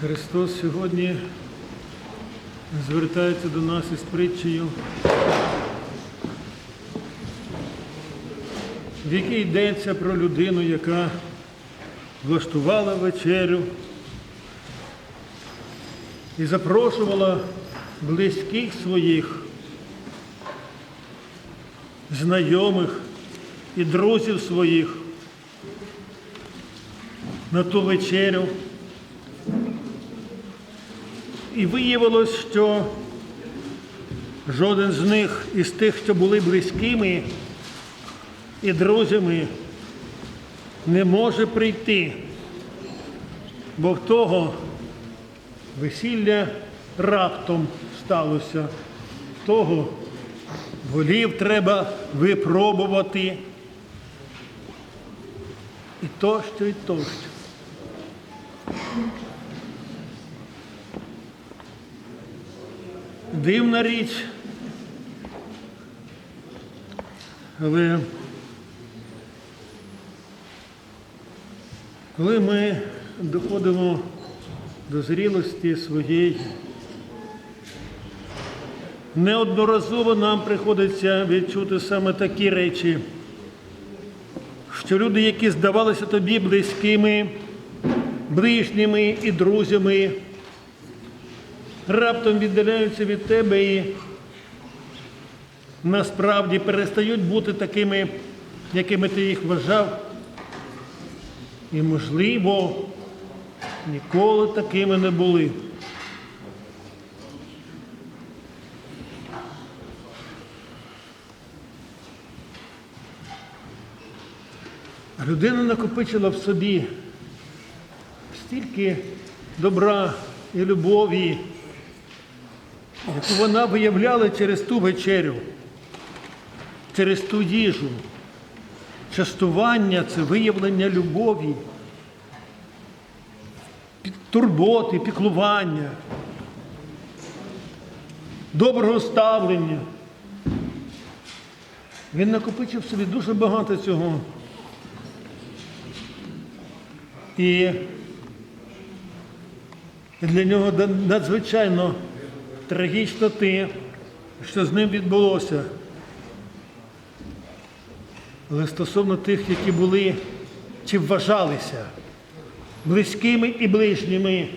Христос сьогодні звертається до нас із притчею, в якій йдеться про людину, яка влаштувала вечерю і запрошувала близьких своїх, знайомих і друзів своїх на ту вечерю. І виявилось, що жоден з них із тих, що були близькими і друзями, не може прийти, бо в того весілля раптом сталося. Того волів треба випробувати. І тощо, і тощо. Дивна річ. Але коли ми доходимо до зрілості своєї, неодноразово нам приходиться відчути саме такі речі, що люди, які здавалися тобі близькими, ближніми і друзями, раптом віддаляються від тебе і насправді перестають бути такими, якими ти їх вважав. І, можливо, ніколи такими не були. Людина накопичила в собі стільки добра і любові, яку вона виявляла через ту вечерю, через ту їжу. Частування це виявлення любові, турботи, піклування, доброго ставлення. Він накопичив собі дуже багато цього. І для нього надзвичайно трагічно те, що з ним відбулося. Але стосовно тих, які були чи вважалися близькими і ближніми,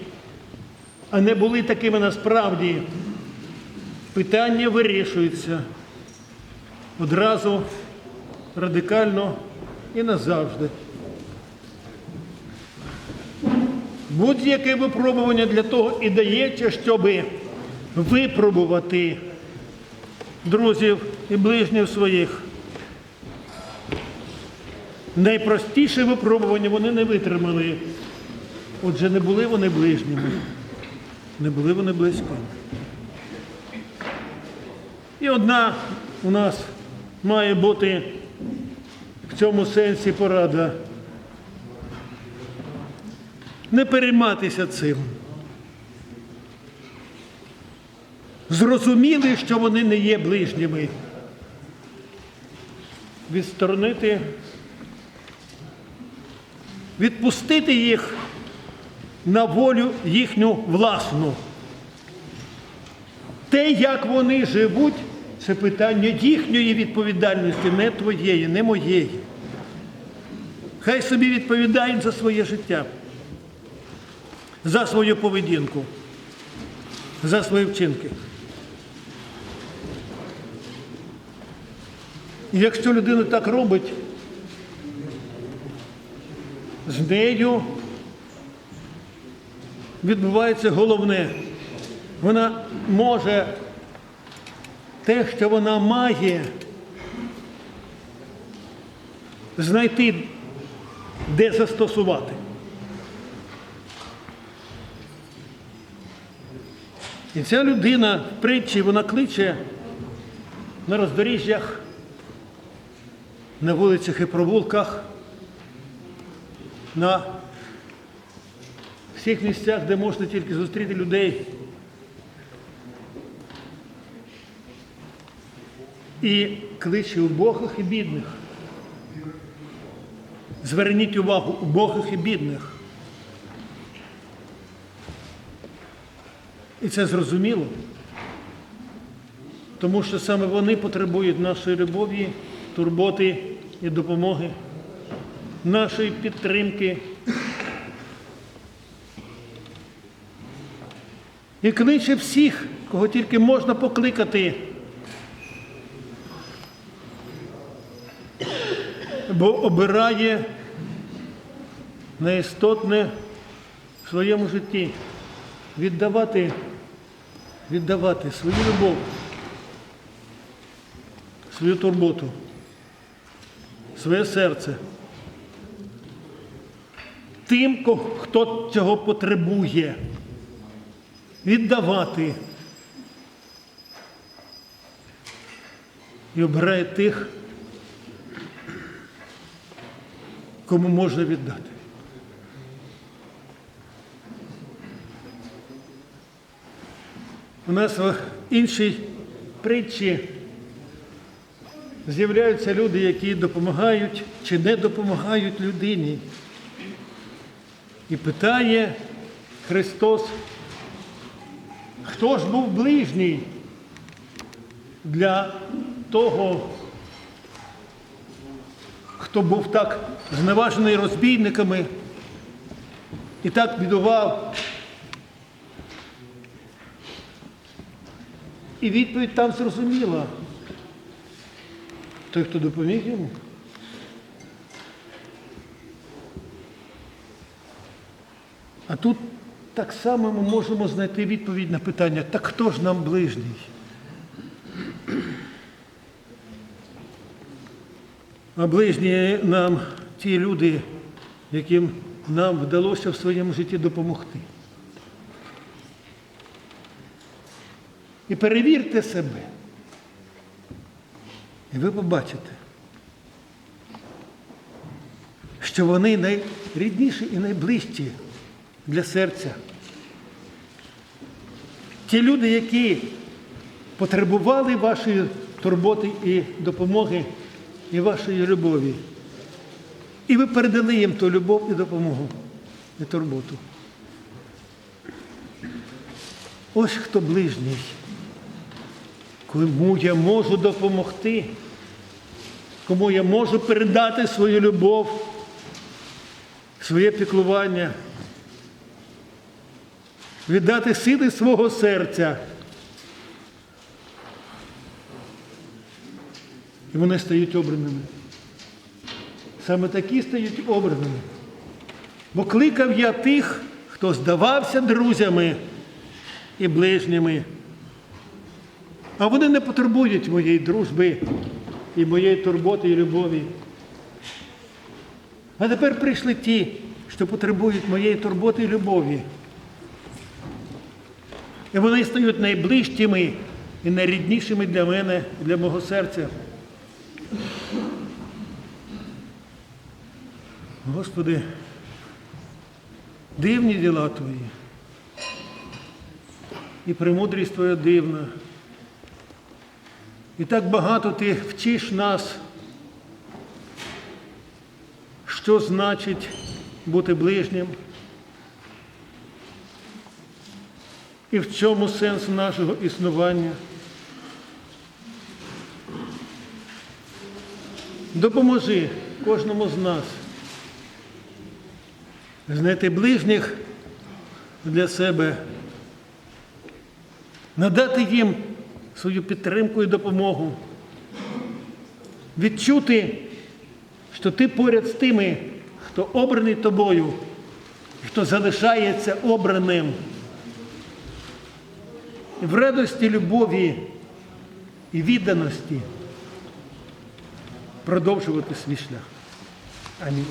а не були такими насправді, питання вирішується одразу радикально і назавжди. Будь-яке випробування для того і дається, щоб випробувати друзів і ближніх своїх. Найпростіше випробування вони не витримали. Отже, не були вони ближніми, не були вони близькими. І одна у нас має бути в цьому сенсі порада. Не перейматися цим. Зрозуміли, що вони не є ближніми. Відсторонити відпустити їх на волю їхню власну. Те, як вони живуть, це питання їхньої відповідальності, не твоєї, не моєї. Хай собі відповідають за своє життя, за свою поведінку, за свої вчинки. І якщо людина так робить, з нею відбувається головне. Вона може те, що вона має, знайти, де застосувати. І ця людина в притчі вона кличе на роздоріжжях, на вулицях і провулках на всіх місцях, де можна тільки зустріти людей. І кличе убогих і бідних. Зверніть увагу убогих і бідних. І це зрозуміло. Тому що саме вони потребують нашої любові, турботи і допомоги, нашої підтримки. І кличе всіх, кого тільки можна покликати. Бо обирає неістотне в своєму житті віддавати, віддавати свою любов, свою турботу, своє серце тим, хто цього потребує, віддавати. І обирає тих, кому можна віддати. У нас в іншій притчі з'являються люди, які допомагають чи не допомагають людині. І питає Христос, хто ж був ближній для того, хто був так зневажений розбійниками і так бідував. І відповідь там зрозуміла. Той, хто допоміг йому. А тут так само ми можемо знайти відповідь на питання, так хто ж нам ближній? А ближні нам ті люди, яким нам вдалося в своєму житті допомогти. І перевірте себе. І ви побачите, що вони найрідніші і найближчі для серця. Ті люди, які потребували вашої турботи і допомоги, і вашої любові. І ви передали їм ту любов і допомогу, і турботу. Ось хто ближній, кому я можу допомогти, кому я можу передати свою любов, своє піклування, віддати сили свого серця. І вони стають обраними. Саме такі стають обраними. Бо кликав я тих, хто здавався друзями і ближніми. А вони не потребують моєї дружби і моєї турботи і любові. А тепер прийшли ті, що потребують моєї турботи і любові. І вони стають найближчими і найріднішими для мене, для мого серця. Господи, дивні діла Твої. І премудрість Твоя дивна. І так багато Ти вчиш нас, що значить бути ближнім. І в чому сенс нашого існування. Допоможи кожному з нас знайти ближніх для себе, надати їм свою підтримку і допомогу, відчути, що ти поряд з тими, хто обраний тобою, хто залишається обраним. І в радості, любові і відданості продовжувати свій шлях. Амінь.